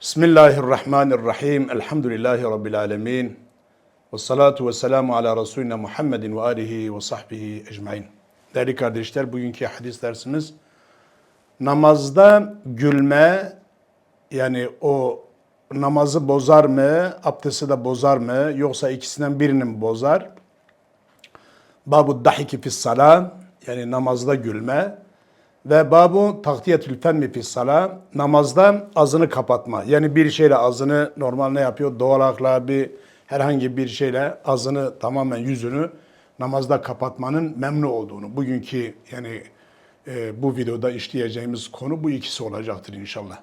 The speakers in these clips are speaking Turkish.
Bismillahirrahmanirrahim. Elhamdülillahi Rabbil alemin. Ve salatu ve selamu ala Resulina Muhammedin ve alihi ve sahbihi ecmain. Değerli kardeşler, bugünkü hadis dersimiz namazda gülme yani o namazı bozar mı, abdesti de bozar mı yoksa ikisinden birini mi bozar? Babu dahiki fis sala yani namazda gülme ve babu tahtiyetül femmi fis sala namazda ağzını kapatma. Yani bir şeyle ağzını normal ne yapıyor? Doğal akla bir herhangi bir şeyle ağzını tamamen yüzünü namazda kapatmanın memnu olduğunu. Bugünkü yani e, bu videoda işleyeceğimiz konu bu ikisi olacaktır inşallah.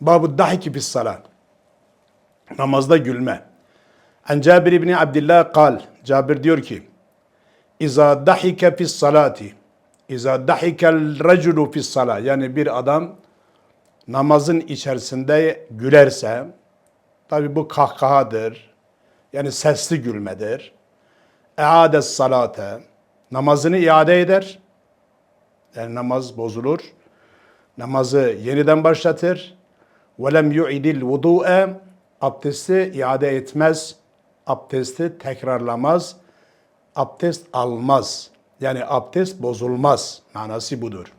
Babu dahiki fis sala namazda gülme. An Cabir İbni Abdillah kal. Cabir diyor ki İza dahike fis salati İza dahikel raculu fis sala yani bir adam namazın içerisinde gülerse tabi bu kahkahadır. Yani sesli gülmedir. Eades salate namazını iade eder. Yani namaz bozulur. Namazı yeniden başlatır. Velem yu'idil vudu'e abdesti iade etmez. Abdesti tekrarlamaz. Abdest almaz. Yani abdest bozulmaz. Manası budur.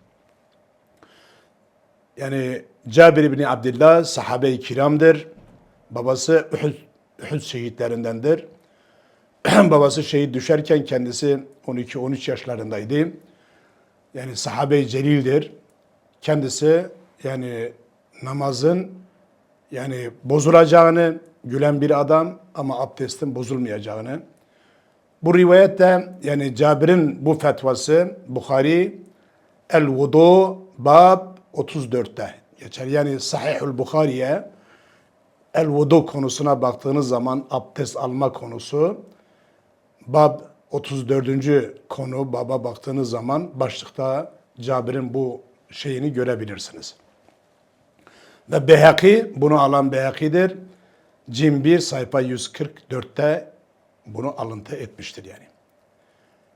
Yani Cabir İbni Abdillah sahabe-i kiramdır. Babası Uhud, Uhud şehitlerindendir. Babası şehit düşerken kendisi 12-13 yaşlarındaydı. Yani sahabe-i celildir. Kendisi yani namazın yani bozulacağını gülen bir adam ama abdestin bozulmayacağını. Bu rivayette yani Cabir'in bu fetvası Bukhari El Vudu Bab 34'te geçer. Yani Sahihül Bukhari'ye El Vudu konusuna baktığınız zaman abdest alma konusu Bab 34. konu baba baktığınız zaman başlıkta Cabir'in bu şeyini görebilirsiniz. Ve Beyhaki, bunu alan Beyhaki'dir. Cim 1 sayfa 144'te bunu alıntı etmiştir yani.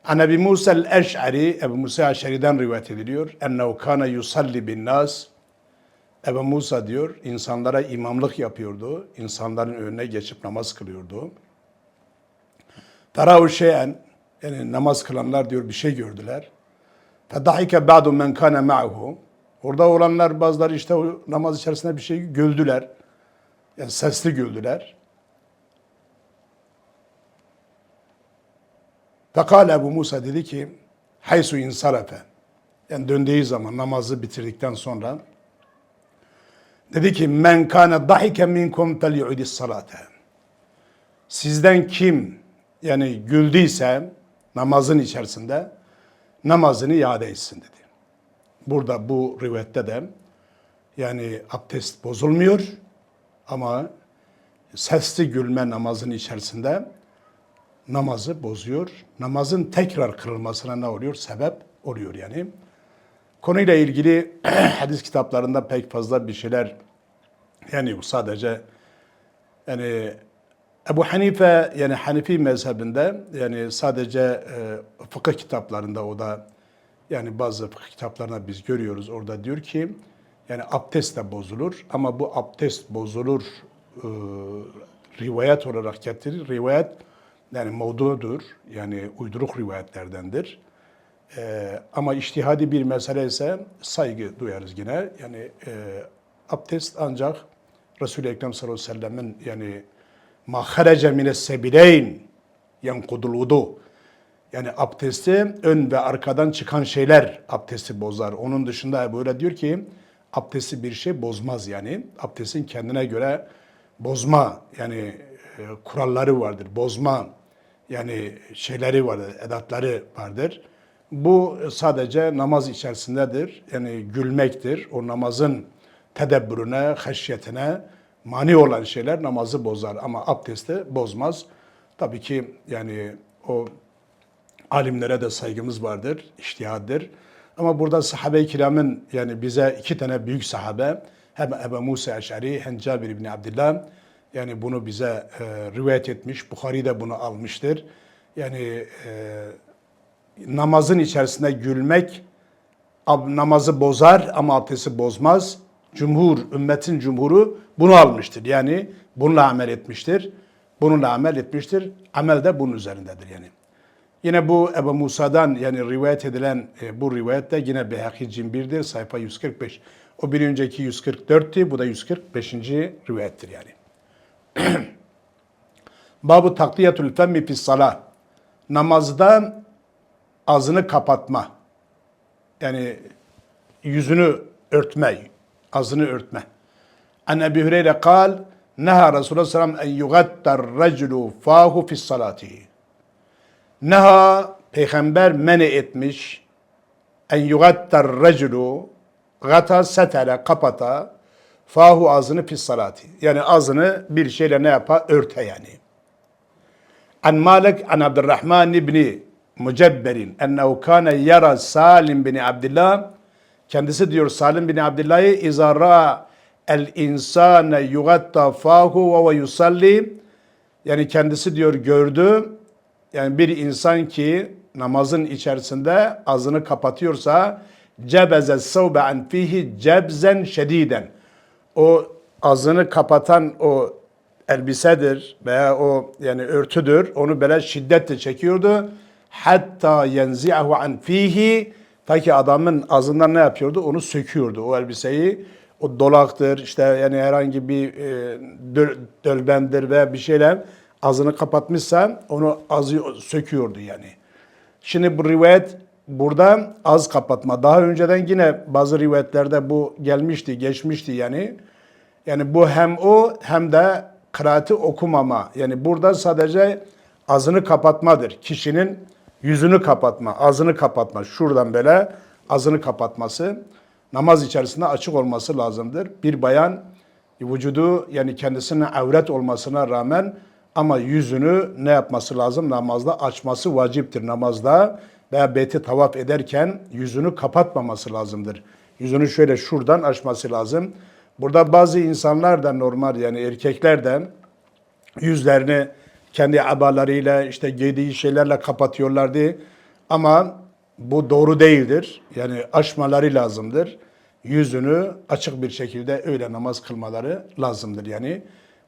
An Ebi Musa el-Eş'ari, Ebu Musa Eş'ari'den rivayet ediliyor. Ennehu kana yusalli bin nas. Ebu Musa diyor, insanlara imamlık yapıyordu. İnsanların önüne geçip namaz kılıyordu. Ferahu şeyen, yani namaz kılanlar diyor bir şey gördüler. Fedahike ba'du men kana ma'hu. Orada olanlar bazıları işte o namaz içerisinde bir şey güldüler. Yani sesli güldüler. Fekale Ebu Musa dedi ki haysu insarafe yani döndüğü zaman namazı bitirdikten sonra dedi ki men kana dahike minkum felyu'idis salate sizden kim yani güldüyse namazın içerisinde namazını iade etsin dedi. Burada bu rivayette de yani abdest bozulmuyor ama sesli gülme namazın içerisinde namazı bozuyor. Namazın tekrar kırılmasına ne oluyor? Sebep oluyor yani. Konuyla ilgili hadis kitaplarında pek fazla bir şeyler yani sadece yani Ebu Hanife yani Hanifi mezhebinde yani sadece e, fıkıh kitaplarında o da yani bazı fıkıh kitaplarına biz görüyoruz orada diyor ki yani abdest de bozulur ama bu abdest bozulur e, rivayet olarak getirir. Rivayet yani mevdudur yani uyduruk rivayetlerdendir. E, ama iştihadi bir mesele ise saygı duyarız yine. Yani e, abdest ancak Resul-i Ekrem sallallahu aleyhi ve sellem'in yani ma harece mine sebileyn yankudul vudu. Yani abdesti ön ve arkadan çıkan şeyler abdesti bozar. Onun dışında böyle diyor ki abdesti bir şey bozmaz yani. Abdestin kendine göre bozma yani e, kuralları vardır. Bozma yani şeyleri vardır, edatları vardır. Bu sadece namaz içerisindedir. Yani gülmektir. O namazın tedebbürüne, haşyetine mani olan şeyler namazı bozar ama abdesti bozmaz. Tabii ki yani o alimlere de saygımız vardır, iştihadır. Ama burada sahabe-i kiramın yani bize iki tane büyük sahabe hem Ebu Musa Eş'ari hem Cabir İbni Abdillah yani bunu bize e, rivayet etmiş. Bukhari de bunu almıştır. Yani e, namazın içerisinde gülmek namazı bozar ama abdesti bozmaz. Cumhur, ümmetin cumhuru bunu almıştır. Yani bununla amel etmiştir. Bununla amel etmiştir. Amel de bunun üzerindedir yani. Yine bu Ebu Musa'dan yani rivayet edilen e, bu rivayet de yine Beyhaki Cimbir'dir. Sayfa 145. O bir önceki 144'tü. Bu da 145. rivayettir yani. Babu takliyatul femmi fis salah. Namazda ağzını kapatma. Yani yüzünü örtme, ağzını örtme. An Ebi Hüreyre kal, Neha Resulullah sallam en yugattar raculu fahu fis salati. Neha peygamber mene etmiş en yugattar raculu gata setere kapata fahu ağzını pis salati. Yani ağzını bir şeyle ne yapar? Örte yani. An Malik an Abdurrahman ibni Mucebberin ennehu kâne yara Salim bin Abdullah kendisi diyor Salim bin Abdullah'ı izara el insane yugatta fahu ve yusalli yani kendisi diyor gördü yani bir insan ki namazın içerisinde ağzını kapatıyorsa cebeze savbe an fihi cebzen şediden o ağzını kapatan o elbisedir veya o yani örtüdür. Onu böyle şiddetle çekiyordu. Hatta yenzi'ahu an fihi ta ki adamın ağzından ne yapıyordu? Onu söküyordu o elbiseyi. O dolaktır işte yani herhangi bir e, döl- dölbendir veya bir şeyle ağzını kapatmışsa onu ağzı söküyordu yani. Şimdi bu rivayet burada az kapatma. Daha önceden yine bazı rivayetlerde bu gelmişti, geçmişti yani. Yani bu hem o hem de kıraati okumama. Yani burada sadece ağzını kapatmadır. Kişinin yüzünü kapatma, ağzını kapatma. Şuradan böyle ağzını kapatması namaz içerisinde açık olması lazımdır. Bir bayan vücudu yani kendisine avret olmasına rağmen ama yüzünü ne yapması lazım? Namazda açması vaciptir. Namazda veya beyti tavaf ederken yüzünü kapatmaması lazımdır. Yüzünü şöyle şuradan açması lazım. Burada bazı insanlar da normal yani erkekler de yüzlerini kendi abalarıyla işte giydiği şeylerle kapatıyorlardı. Ama bu doğru değildir. Yani açmaları lazımdır. Yüzünü açık bir şekilde öyle namaz kılmaları lazımdır. Yani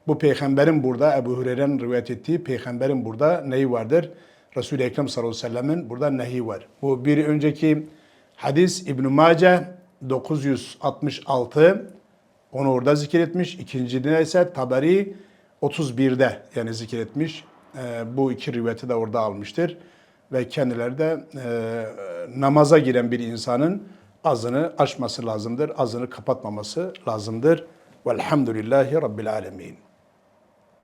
bu peygamberin burada Ebu Hureyre'nin rivayet ettiği peygamberin burada neyi vardır? Resul-i Ekrem sallallahu aleyhi ve sellemin burada nehi var. Bu bir önceki hadis İbn-i Mace 966 onu orada zikretmiş. İkincide ise Taberi 31'de yani zikretmiş. Ee, bu iki rivayeti de orada almıştır. Ve kendileri de e, namaza giren bir insanın ağzını açması lazımdır. Ağzını kapatmaması lazımdır. Velhamdülillahi Rabbil Alemin.